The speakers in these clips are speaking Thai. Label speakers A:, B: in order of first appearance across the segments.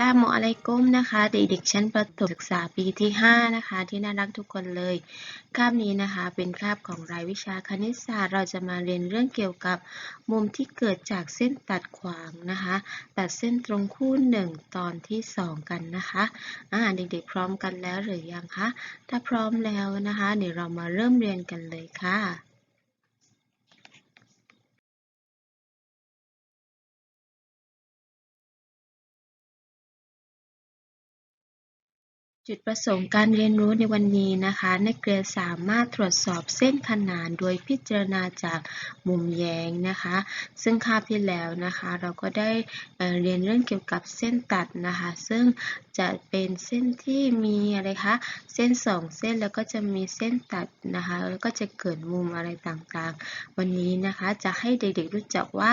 A: ลามอะลัยกุมนะคะ เด็กๆชั้นประถมศึกษาปีที่ 5 นะคะ ที่น่ารักทุกคนเลย คาบนี้นะคะเป็นคาบของรายวิชาคณิตศาสตร์เราจะมาเรียนเรื่องเกี่ยวกับมุมที่เกิดจากเส้นตัดขวางนะคะ ตัดเส้นตรงคู่ 1 ตอนที่ 2 กันนะคะอ่าเด็กๆพร้อมกันแล้วหรือยังคะถ้าพร้อมแล้วนะคะ เดี๋ยวเรามาเริ่มเรียนกันเลยค่ะ จุดประสงค์การเรียนรู้ในวันนี้นะคะ นักเรียนสามารถตรวจสอบเส้นขนานโดยพิจารณาจากมุมแย้งนะคะ ซึ่งคาบที่แล้วนะคะ เราก็ได้เเรียนเรื่องเกี่ยวกับเส้นตัดนะคะ ซึ่งจะเป็นเส้นที่มีอะไรคะเส้นสองเส้นแล้วก็จะมีเส้นตัดนะคะ แล้วก็จะเกิดมุมอะไรต่างๆ วันนี้นะคะจะให้เด็กๆรู้จักว่า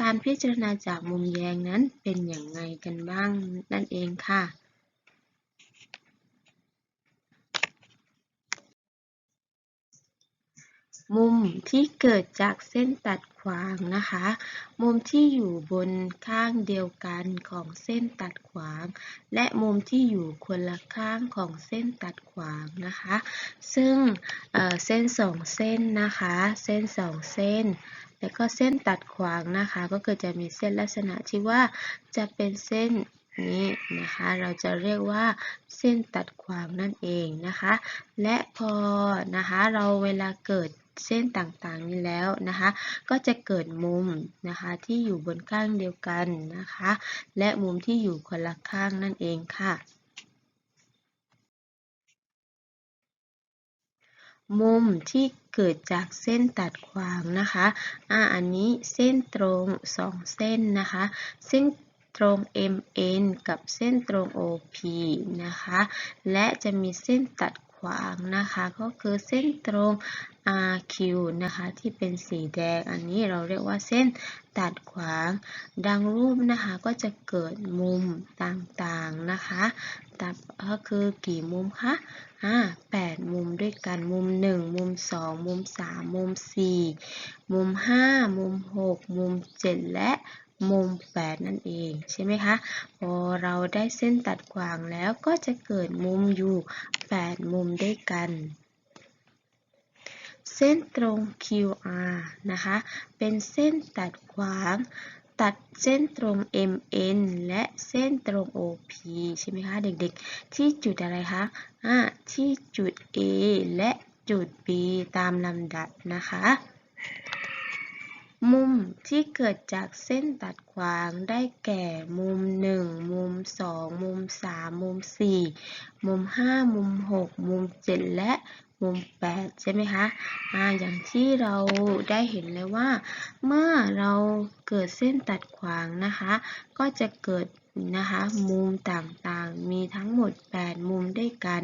A: การพิจารณาจากมุมแย้งนั้นเป็นอย่างไรกันบ้างนั่นเองค่ะ มุมที่เกิดจากเส้นตัดขวางนะคะ มุมที่อยู่บนข้างเดียวกันของเส้นตัดขวาง และมุมที่อยู่คนละข้างของเส้นตัดขวางนะคะ ซึ่งเเส้นสองเส้นนะคะ เส้นสองเส้น แล้วก็เส้นตัดขวางนะคะ ก็คือจะมีเส้นลักษณะที่ว่าจะเป็นเส้นนี้นะคะเราจะเรียกว่าเส้นตัดขวางนั่นเองนะคะ และพอนะคะเราเวลาเกิด เส้นต่างๆนี้แล้วนะคะ ก็จะเกิดมุมนะคะที่อยู่บนข้างเดียวกันนะคะ และมุมที่อยู่คนละข้างนั่นเองค่ะ มุมที่เกิดจากเส้นตัดขวางนะคะอ่าอันนี้เส้นตรงสองเส้นนะคะเส้นตรง MN กับเส้นตรง OP นะคะ และจะมีเส้นตัด ขวางนะคะก็คือเส้นตรง RQ นะคะที่เป็นสีแดงอันนี้เราเรียกว่าเส้นตัดขวาง ดังรูปนะคะก็จะเกิดมุมต่างๆนะคะตัดก็คือกี่มุมคะอ่าแปดมุมด้วยกันมุมหนึ่งมุมสองมุมสามมุมสี่มุมห้ามุมหกมุมเจ็ดและ มุมแปดนั่นเองใช่ไหมคะพอเราได้เส้นตัดขวางแล้วก็จะเกิดมุมอยู่แปดมุมด้วยกัน เส้นตรง QR นะคะ เป็นเส้นตัดขวางตัดเส้นตรง MN และเส้นตรง OP ใช่ไหมคะเด็กๆ ที่จุดอะไรคะอ่าที่จุด A และจุด B ตามลำดับนะคะ มุมที่เกิดจากเส้นตัดขวางได้แก่ มุม 1 มุม 2 มุม 3 มุม 4 มุม 5 มุม 6 มุม 7 และมุม 8 ใช่ไหมคะอ่าอย่างที่เราได้เห็นเลยว่า เมื่อเราเกิดเส้นตัดขวางนะคะ ก็จะเกิดนะคะมุมต่างๆ มีทั้งหมด 8 มุมด้วยกัน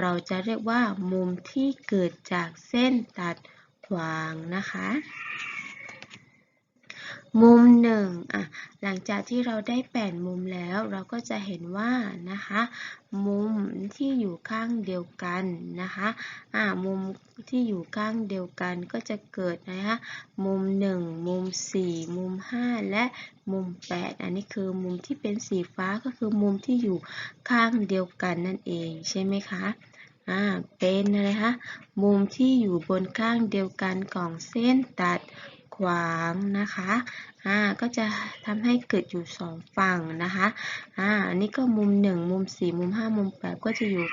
A: เราจะเรียกว่ามุมที่เกิดจากเส้นตัดขวางนะคะ มุมหนึ่งอะหลังจากที่เราได้แปดมุมแล้วเราก็จะเห็นว่านะคะมุมที่อยู่ข้างเดียวกันนะคะอ่ามุมที่อยู่ข้างเดียวกันก็จะเกิดนะคะมุมหนึ่งมุมสี่มุมห้าและมุมแปดอันนี้คือมุมที่เป็นสีฟ้าก็คือมุมที่อยู่ข้างเดียวกันนั่นเองใช่ไหมคะอ่าเป็นอะไรคะมุมที่อยู่บนข้างเดียวกันของเส้นตัด วางนะคะอ่าก็จะทำให้เกิดอยู่สองฝั่งนะคะอ่าอันนี้ก็มุมหนึ่งมุมสี่มุมห้ามุมแปดก็จะอยู่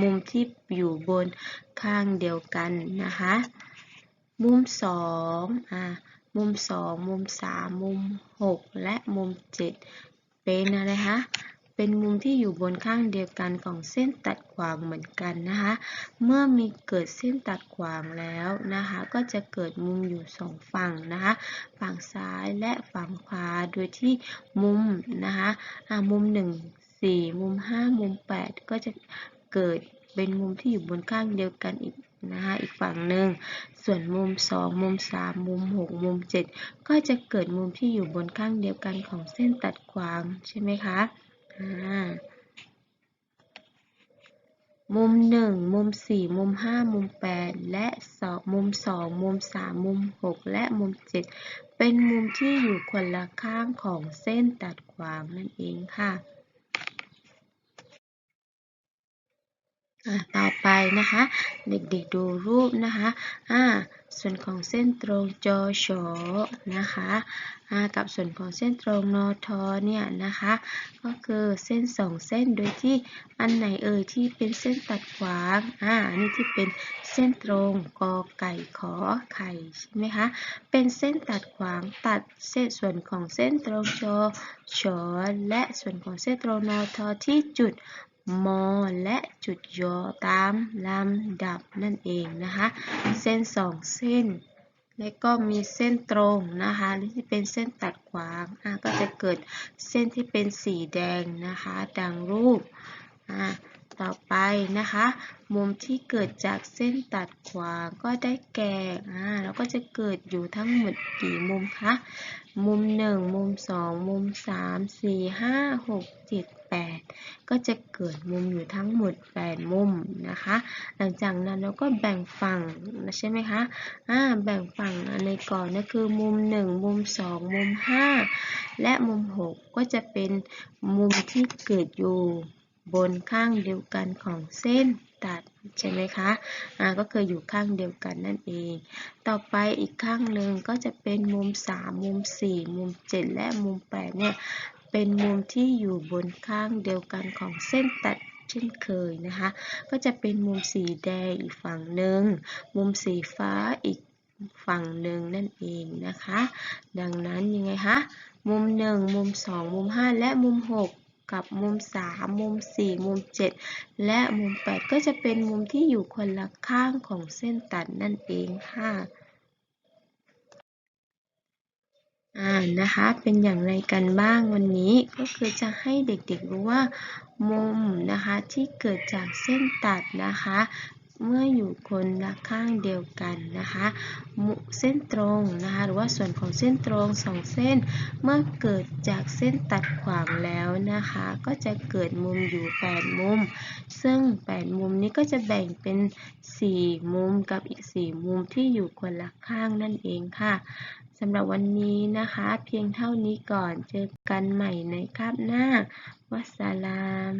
A: มุมที่อยู่บนข้างเดียวกันนะคะ มุมสองอ่ามุมสองมุมสามมุมหกและมุมเจ็ดเป็นอะไรคะ เป็นมุมที่อยู่บนข้างเดียวกันของเส้นตัดขวางเหมือนกันนะคะ เมื่อมีเกิดเส้นตัดขวางแล้วนะคะ ก็จะเกิดมุมอยู่สองฝั่งนะคะ ฝั่งซ้ายและฝั่งขวา โดยที่มุมนะคะมุมหนึ่งสี่มุมห้ามุมแปดก็จะเกิดเป็นมุมที่อยู่บนข้างเดียวกันอีกนะคะอีกฝั่งหนึ่ง ส่วนมุมสองมุมสามมุมหกมุมเจ็ดก็จะเกิดมุมที่อยู่บนข้างเดียวกันของเส้นตัดขวางใช่ไหมคะ มุมหนึ่งมุมสี่มุมห้ามุมแปดและสองมุมสองมุมสามมุมหกและมุมเจ็ดเป็นมุมที่อยู่คนละข้างของเส้นตัดขวางนั่นเองค่ะ อะต่อไปนะคะ เด็กๆดูรูปนะคะอ่าส่วนของเส้นตรงจอชอนะคะอ่ากับส่วนของเส้นตรงนอทอเนี่ยนะคะ ก็คือเส้นสองเส้นโดยที่อันไหนเอ่ยที่เป็นเส้นตัดขวางอ่าอันนี้ที่เป็นเส้นตรงกอไก่ขอไข่ใช่ไหมคะเป็นเส้นตัดขวางตัดเส้นส่วนของเส้นตรงจอชอและส่วนของเส้นตรงนอทอที่จุด มอ และจุดยอตามลำดับนั่นเองนะคะ เส้นสองเส้น และก็มีเส้นตรงนะคะ ที่เป็นเส้นตัดขวางอะก็จะเกิดเส้นที่เป็นสีแดงนะคะ ดังรูปอะต่อไปนะคะ มุมที่เกิดจากเส้นตัดขวางก็ได้แก่อ่าแล้วก็จะเกิดอยู่ทั้งหมดกี่มุมคะ มุมหนึ่งมุมสองมุมสามสี่ห้าหกเจ็ดแปดก็จะเกิดมุมอยู่ทั้งหมด 8 มุมนะคะ หลังจากนั้นเราก็แบ่งฝั่งนะใช่ไหมคะอ่าแบ่งฝั่งในก่อนนะคือมุม 1 มุม 2 มุม 5 และมุม 6 ก็จะเป็นมุมที่เกิดอยู่บนข้างเดียวกันของเส้นตัดใช่ไหมคะอ่าก็คืออยู่ข้างเดียวกันนั่นเอง ต่อไปอีกข้างหนึ่งก็จะเป็นมุม 3 มุม 4 มุม 7 และมุม 8 เนี่ย เป็นมุมที่อยู่บนข้างเดียวกันของเส้นตัดเช่นเคยนะคะ ก็จะเป็นมุมสีแดงอีกฝั่งหนึ่ง มุมสีฟ้าอีกฝั่งหนึ่งนั่นเองนะคะ ดังนั้นยังไงคะมุม 1 มุม 2 มุม 5 และมุม 6 กับมุม 3 มุม 4 มุม 7 และมุม 8 ก็จะเป็นมุมที่อยู่คนละข้างของเส้นตัดนั่นเองค่ะ อ่านะคะ เป็นอย่างไรกันบ้างวันนี้ก็คือจะให้เด็กๆรู้ว่ามุมนะคะที่เกิดจากเส้นตัดนะคะ เมื่ออยู่คนละข้างเดียวกันนะคะมุเส้นตรงนะคะหรือว่าส่วนของเส้นตรงสองเส้น เมื่อเกิดจากเส้นตัดขวางแล้วนะคะ ก็จะเกิดมุมอยู่ 8 มุม ซึ่ง 8 มุมนี้ก็จะแบ่งเป็น 4 มุมกับอีก 4 มุมที่อยู่คนละข้างนั่นเองค่ะ สำหรับวันนี้นะคะ เพียงเท่านี้ก่อนเจอกันใหม่ในคาบหน้า วัสสลาม